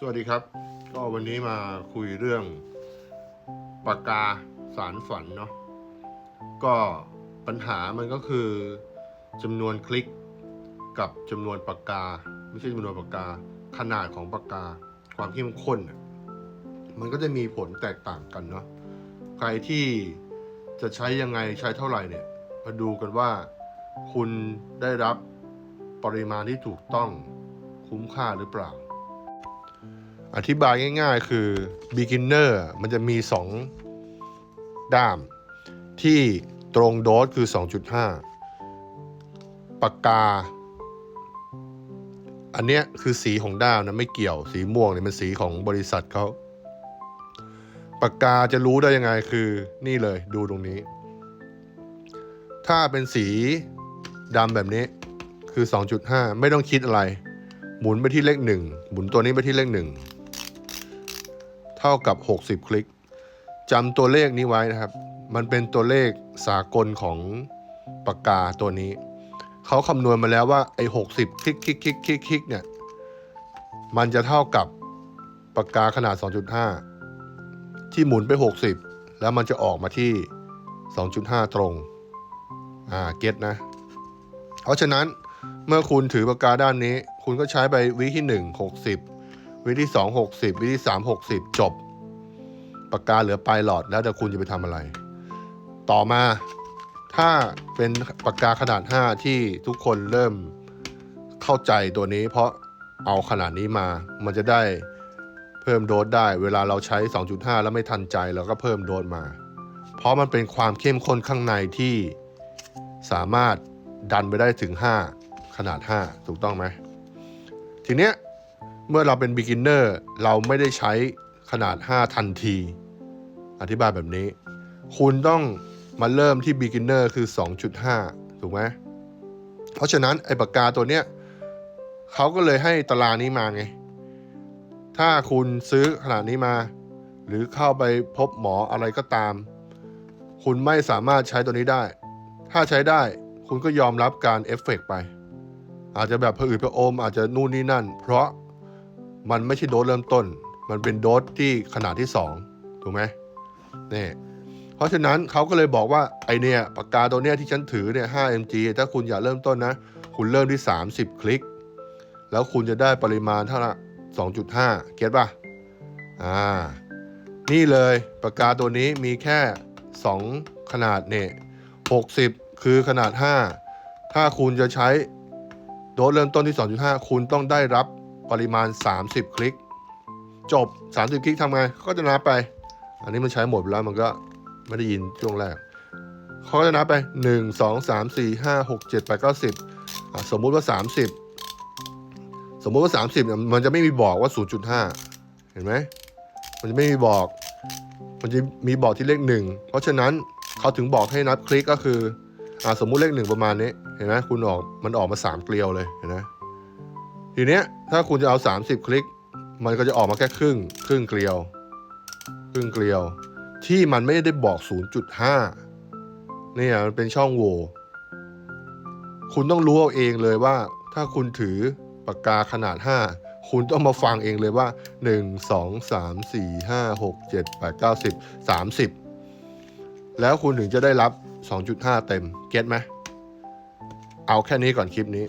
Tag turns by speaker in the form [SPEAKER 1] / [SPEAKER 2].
[SPEAKER 1] สวัสดีครับ ก็วันนี้มาคุยเรื่องปากกาสารฝันเนาะก็ปัญหามันก็คือจำนวนคลิกกับจำนวนปากกา ไม่ใช่จำนวนปากกา ขนาดของปากกา ความเข้มข้น มันก็จะมีผลแตกต่างกันเนาะใครที่จะใช้ยังไงใช้เท่าไหร่เนี่ยมาดูกันว่าคุณได้รับปริมาณที่ถูกต้องคุ้มค่าหรือเปล่า อธิบายง่ายๆ คือ beginner มันจะมี 2 ด้าม ที่ตรงโดสคือ 2.5 ปากกา อันเนี้ยคือสีของด้ามนะไม่เกี่ยว สีม่วงเนี่ยมันสีของบริษัทเขาปากกาจะรู้ได้ยังไงคือนี่เลยดูตรงนี้ ถ้าเป็นสีดำแบบนี้คือ 2.5 ไม่ต้องคิดอะไร หมุนไปที่เลขหนึ่งหมุนตัวนี้ไปที่เลขหนึ่ง เท่ากับ 60 คลิกจำตัวเลขนี้ไว้นะครับ มันเป็นตัวเลขสากลของปากกาตัวนี้ เขาคำนวณมาแล้วว่าไอ้60คลิกคลิกคลิกคลิกคลิกเนี่ย มันจะเท่ากับปากกาขนาด 2.5 ที่หมุนไป 60 แล้วมันจะออกมาที่ 2.5 ตรง อ่า เก็ตนะ เพราะฉะนั้นเมื่อคุณถือปากกาด้านนี้ คุณก็ใช้ไปวิที่ 1 60 วิที่2 60วิที่3 60จบ ปากกาเหลือปลายหลอดแล้วแต่คุณจะไปทำอะไร ต่อมาถ้าเป็นปากกาขนาด 5 ที่ทุกคนเริ่มเข้าใจตัวนี้ เพราะเอาขนาดนี้มา มันจะได้เพิ่มโดสได้ เวลาเราใช้ 2.5 แล้วไม่ทันใจเราก็เพิ่มโดสมา เพราะมันเป็นความเข้มข้นข้างในที่สามารถดันไปได้ถึง 5 ขนาด 5 ถูกต้องไหมทีเนี้ย เมื่อเราเป็น beginner เราไม่ได้ใช้ขนาด 5 ทันที อธิบายแบบนี้ คุณต้องมาเริ่มที่ beginner คือ 2.5 ถูกไหมเพราะฉะนั้น ไอ้ปากกาตัวเนี้ยเขาก็เลยให้ตารางนี้มาไง ถ้าคุณซื้อขนาดนี้มา หรือเข้าไปพบหมออะไรก็ตาม คุณไม่สามารถใช้ตัวนี้ได้ ถ้าใช้ได้คุณก็ยอมรับการเอฟเฟกต์ไป อาจจะแบบผอืดผอมอาจจะนู่นนี่นั่น เพราะ มันไม่ใช่โดสเริ่มต้น มันเป็นโดสที่ขนาดที่ 2 ถูกไหมนี่เพราะฉะนั้นเขาก็เลยบอกว่าไอเนี่ยปากกาตัวเนี้ยที่ฉันถือเนี่ย 5mg ถ้าคุณอยากเริ่มต้นนะ คุณเริ่มที่ 30 คลิก แล้วคุณจะได้ปริมาณเท่าละ2.5 เก็ตป่ะ อ่า นี่เลยปากกาตัวนี้มีแค่ 2 ขนาดเนี่ย60 คือขนาด 5 ถ้าคุณจะใช้โดสเริ่มต้นที่ 2.5 คุณต้องได้รับ ปริมาณ 30 คลิก จบ 30 คลิกทำไงก็จะนับไป อันนี้มันใช้หมดไปแล้วมันก็ไม่ได้ยินช่วงแรกเขาก็จะนับไป 1 2 3 4 5 6 7 8 9 10อะสมมุติว่า 30 สมมุติว่า 30เนี่ยมันจะไม่มีบอกว่า 0.5 เห็นไหมมันจะไม่มีบอก มันจะมีบอกที่เลขหนึ่งเพราะฉะนั้นเขาถึงบอกให้นับคลิกก็คืออสมมุติเลขหนึ่งประมาณนี้ เห็นไหมคุณออกมันออกมาสามเกลียวเลยเห็นไหม ทีเนี้ยถ้าคุณจะเอา 30 คลิก มันก็จะออกมาแค่ครึ่ง ครึ่งเกลียว ครึ่งเกลียว ที่มันไม่ได้บอก 0.5 เนี่ยมันเป็นช่องโหว่คุณต้องรู้เอาเองเลยว่า ถ้าคุณถือปากกาขนาด 5 คุณต้องมาฟังเองเลยว่า 1 2 3 4 5 6 7 8 9 10 30 แล้วคุณถึงจะได้รับ 2.5 เต็ม เก็ตไหม เอาแค่นี้ก่อนคลิปนี้